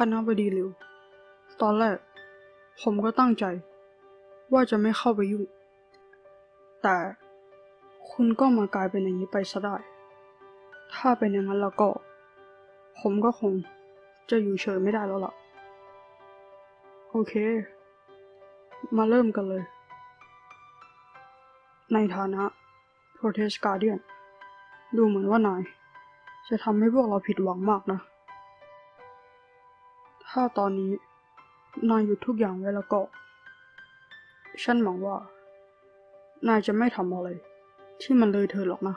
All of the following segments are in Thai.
คณะบดีหลิว ตอนแรก ผมก็ตั้งใจ ว่าจะไม่เข้าไปยุ่ง แต่คุณก็มากลายเป็นอย่างนี้ไปซะได้ ถ้าเป็นอย่างนั้นแล้วก็ ผมก็คงจะอยู่เฉยไม่ได้แล้วล่ะ โอเค มาเริ่มกันเลย ในฐานะ Protest Guardian ดูเหมือนว่านาย จะทำให้พวกเราผิดหวังมากนะ ถ้าตอนนี้นายหยุดทุกอย่างไว้แล้วก็ ฉันหวังว่า นายจะไม่ทำอะไร ที่มันเลยเธอหรอกนะ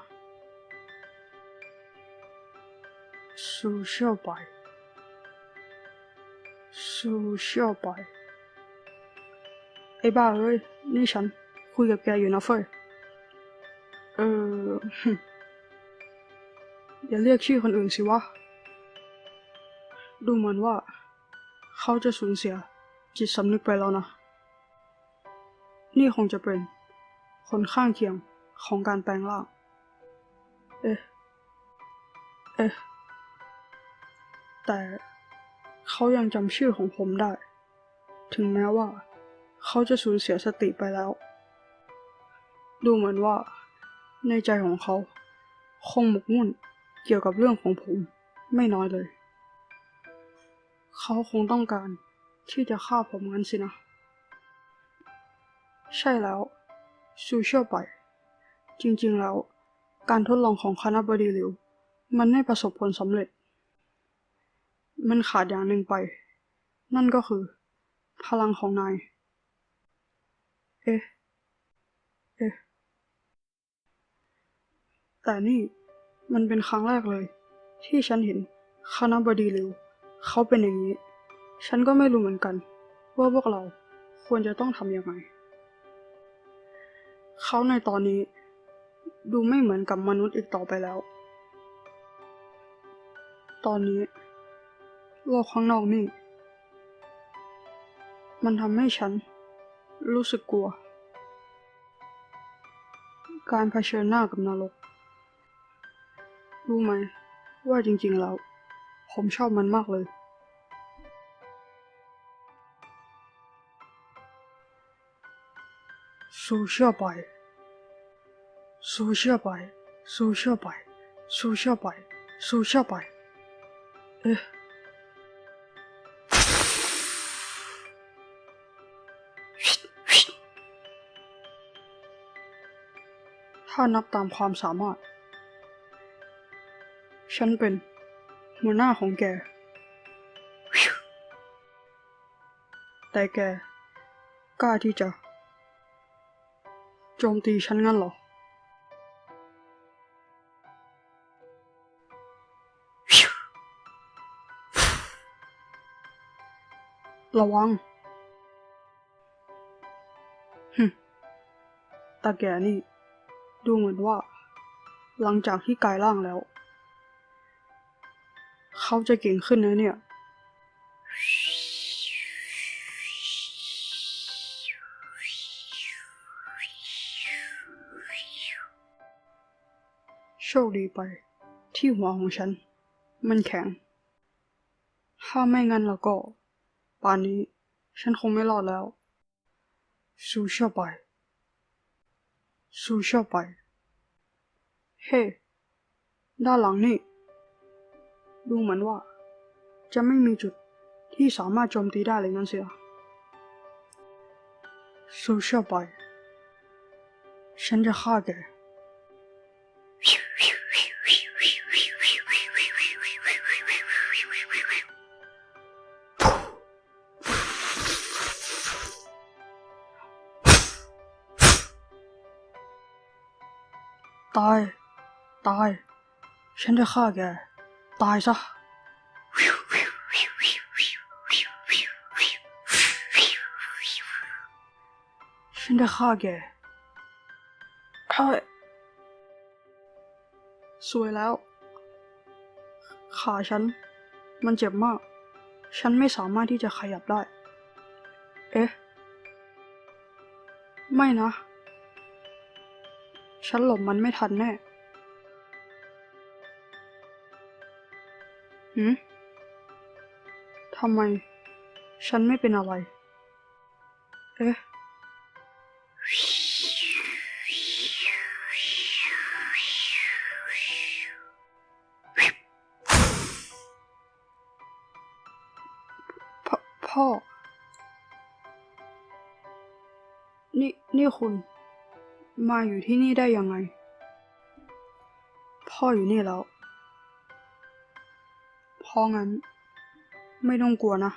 สูเชียลไปสูเชียลไปไอ้บ้าเอ้ย นี่ฉันคุยกับแกอยู่นะเฟยเออ อย่าเรียกชื่อคนอื่นสิวะ ดูเหมือนว่า เขาจะสูญเสีย จิตสำนึกไปแล้วนะ นี่คงจะเป็นผลข้างเคียงของการแปลงร่าง เอ๊ะ เอ๊ะ แต่เขายังจำชื่อของผมได้ ถึงแม้ว่า เขาจะสูญเสียสติไปแล้ว ดูเหมือนว่า ในใจของเขา คงหมกมุ่นเกี่ยวกับเรื่องของผมไม่น้อยเลย เขาคงต้องการที่จะฆ่าผมงั้นสินะ ใช่แล้ว ซูเชียลไป จริงๆแล้ว การทดลองของคณะบดีหลิว มันไม่ประสบผลสำเร็จ มันขาดอย่างหนึ่งไป นั่นก็คือ พลังของนาย เอ๊ะ เอ๊ะ แต่นี่มันเป็นครั้งแรกเลย ที่ฉันเห็นคณะบดีหลิว เขาเป็นอย่างนี้ ฉันก็ไม่รู้เหมือนกัน ว่าพวกเราควรจะต้องทำยังไง เขาในตอนนี้ ดูไม่เหมือนกับมนุษย์อีกต่อไปแล้ว ตอนนี้ โลกข้างนอกนี่ มันทำให้ฉัน รู้สึกกลัว การเผชิญหน้ากับนรก รู้ไหมว่าจริง ๆ แล้ว ผมชอบมันมากเลย สูเชื่อไป สูเชื่อไป สูเชื่อไป สูเชื่อไป สูเชื่อไป เอ๊ะถ้านับตามความสามารถ ฉันเป็น หัวหน้าของแก แต่แก กล้าที่จะ โจมตีฉันงั้นเหรอ ระวังฮึตาแกนี่ ดูเหมือนว่า หลังจากที่กายร่างแล้ว เขาจะเก่งขึ้นนะเนี่ย โชคดีไป ที่หัวของฉัน มันแข็ง ถ้าไม่งั้นแล้วก็ ป่านนี้ฉันคงไม่รอดแล้ว สู้เชื่อไป สู้เชื่อไป เฮ้ ด้านหลังนี่ ดูเหมือนว่า จะไม่มีจุดที่สามารถโจมตีได้เลยงั้นเสียสู้เชื่อไปฉันจะฆ่าแกตาย ตาย ฉันจะฆ่าแก ตายซะฉันจะฆ่าแกใช่สวยแล้ว ขาฉัน มันเจ็บมาก ฉันไม่สามารถที่จะขยับได้ เอ๊ะ ไม่นะ ฉันหลบมันไม่ทันแน่ หืมทำไม ฉันไม่เป็นอะไร เอ๊ะพ่อ นี่นี่คุณ มาอยู่ที่นี่ได้ยังไง พ่ออยู่นี่แล้ว เพราะงั้น ไม่ต้องกลัวนะ